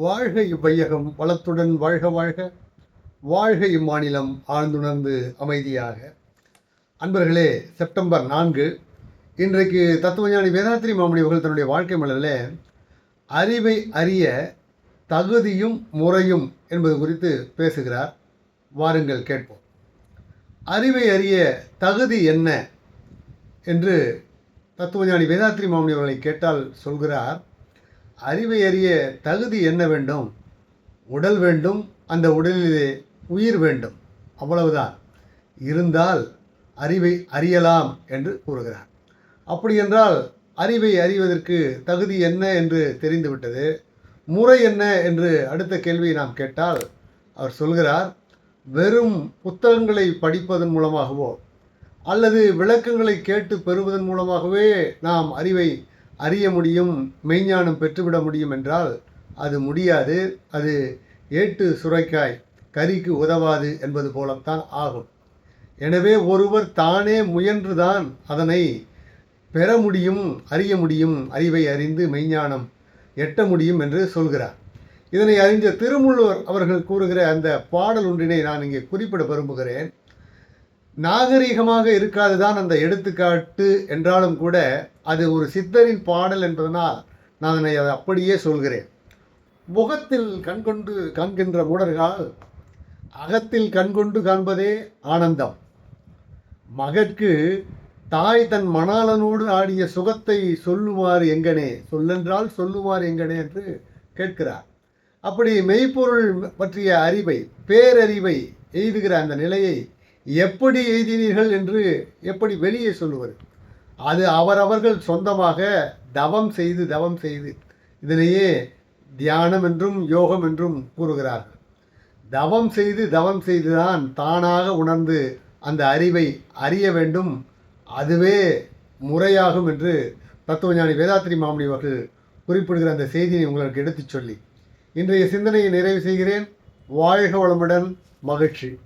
வாழ்க இவ்வையகம் வளத்துடன் வாழ்க வாழ்க. வாழ்க இம்மாநிலம் ஆழ்ந்துணர்ந்து அமைதியாக. அன்பர்களே செப்டம்பர் நான்கு. இன்றைக்கு தத்துவஞானி வேதாத்திரி மாமணி அவர்கள் தன்னுடைய வாழ்க்கை மலரில் அறிவை அறிய தகுதியும் முறையும் என்பது குறித்து பேசுகிறார். வாருங்கள் கேட்போம். அறிவை அறிய தகுதி என்ன? என்று தத்துவஞானி வேதாத்திரி மாமணி அவர்களை கேட்டால் சொல்கிறார். அறிவை அறிய தகுதி என்ன வேண்டும்? உடல் வேண்டும் அந்த உடலிலே உயிர் வேண்டும். அவ்வளவுதான். இருந்தால் அறிவை அறியலாம் என்று கூறுகிறார். அப்படி என்றால் அறிவை அறிவதற்கு தகுதி என்ன என்று தெரிந்துவிட்டது? முறை என்ன என்று அடுத்த கேள்வியை நாம் கேட்டால் அவர் சொல்கிறார் வெறும் புத்தகங்களை படிப்பதன் மூலமாகவோ அல்லது விளக்கங்களை கேட்டு பெறுவதன் மூலமாகவே நாம் அறிவை அறிய முடியும் மெய்ஞானம் பெற்றுவிட முடியும் என்றால் அது முடியாது. அது ஏட்டு சுரைக்காய் கறிக்கு உதவாது என்பது போலத்தான் ஆகும். எனவே ஒருவர் தானே முயன்றுதான் அதனை பெற முடியும் அறிய முடியும். அறிவை அறிந்து மெய்ஞானம் எட்ட முடியும் என்று சொல்கிறார். இதனை அறிஞ்ச திருமுள்ளுவர் அவர்கள் கூறுகிற அந்த பாடல் ஒன்றினை நான் இங்கே குறிப்பிட விரும்புகிறேன். நாகரிகமாக இருக்காதுதான் அந்த எடுத்துக்காட்டு என்றாலும் கூட அது ஒரு சித்தரின் பாடல் என்பதனால் நான் அதனை அதை அப்படியே சொல்கிறேன். முகத்தில் கண்கொண்டு காண்கின்ற மூடர்கள் அகத்தில் கண்கொண்டு காண்பதே ஆனந்தம். மகற்கு தாய் தன் மணாளனோடு ஆடிய சுகத்தை சொல்லுமாறு எங்கனே சொல்லென்றால் சொல்லுமாறு எங்கனே என்று கேட்கிறார். அப்படி மெய்ப்பொருள் பற்றிய அறிவை பேரறிவை எய்துகிற அந்த நிலையை எப்படி எய்தினீர்கள் என்று எப்படி வெளியே சொல்லுவது? அது அவரவர்கள் சொந்தமாக தவம் செய்து தவம் செய்து இதனையே தியானம் என்றும் யோகம் என்றும் கூறுகிறார்கள். தவம் செய்து தவம் செய்துதான் தானாக உணர்ந்து அந்த அறிவை அறிய வேண்டும். அதுவே முறையாகும் என்று தத்துவஞானி வேதாத்திரி மாமணி அவர்கள் குறிப்பிடுகிற அந்த செய்தியை உங்களுக்கு எடுத்துச் சொல்லி இன்றைய சிந்தனையை நிறைவு செய்கிறேன். வாழ்க வளமுடன் மகிழ்ச்சி.